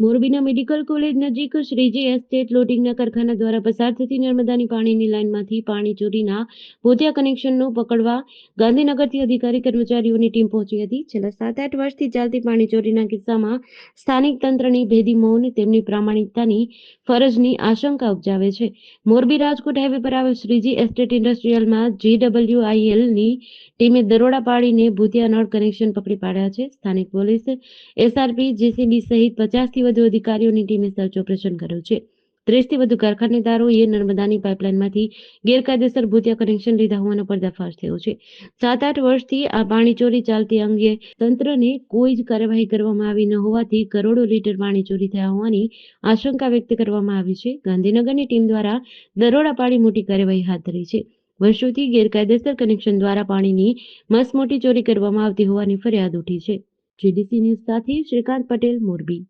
મોરબીના medical college નજીક Shriji estate લોડિંગના કારખાના દ્વારા પસાર થતી નર્મદાની પાણીની લાઇનમાંથી પાણી ચોરીના ભૂતિયા કનેક્શનનો પકડવા ગાંધીનગરથી અધિકારી કર્મચારીઓની ટીમ પહોંચી હતી. છેલ્લા સાત આઠ વર્ષથી ચાલતી પાણી ચોરીના કિસ્સામાં સ્થાનિક તંત્રની ભેદી મૌન તેમની પ્રામાણિકતાની ફરજની આશંકા ઉપજાવે છે. મોરબી રાજકોટ હાઈવે પર આવેલ શ્રીજી એસ્ટેટ ઇન્ડસ્ટ્રીયલમાં જીડબલ્યુઆઈએલની ટીમે દરોડા પાડીને ભૂતિયા નળ કનેક્શન પકડી પાડ્યા છે. સ્થાનિક પોલીસ, એસઆરપી, જેસીબી સહિત પચાસથી વધુ અધિકારીઓની ટીમે સર્ચ ઓપરેશન કર્યું છે. ત્રીસથી વધુ કારખાનેદારોએ નર્મદાની પાઇપલાઇનમાંથી ગેરકાયદેસર ભૂતિયા કનેક્શન લીધા હોવાનો પર્દાફાશ થયો છે. સાત આઠ વર્ષથી આ પાણી ચોરી ચાલતી અંગે તંત્રને કોઈ જ કાર્યવાહી કરવામાં આવી ન હોવાથી કરોડો લીટર પાણી ચોરી થયા હોવાની આશંકા વ્યક્ત કરવામાં આવી છે. ગાંધીનગરની ટીમ દ્વારા દરોડા પાડી મોટી કાર્યવાહી હાથ ધરી છે. વર્ષોથી ગેરકાયદેસર કનેક્શન દ્વારા પાણીની મસમોટી ચોરી કરવામાં આવતી હોવાની ફરિયાદ ઉઠી છે. જીડીસી ન્યૂઝ સાથે શ્રીકાંત પટેલ, મોરબી.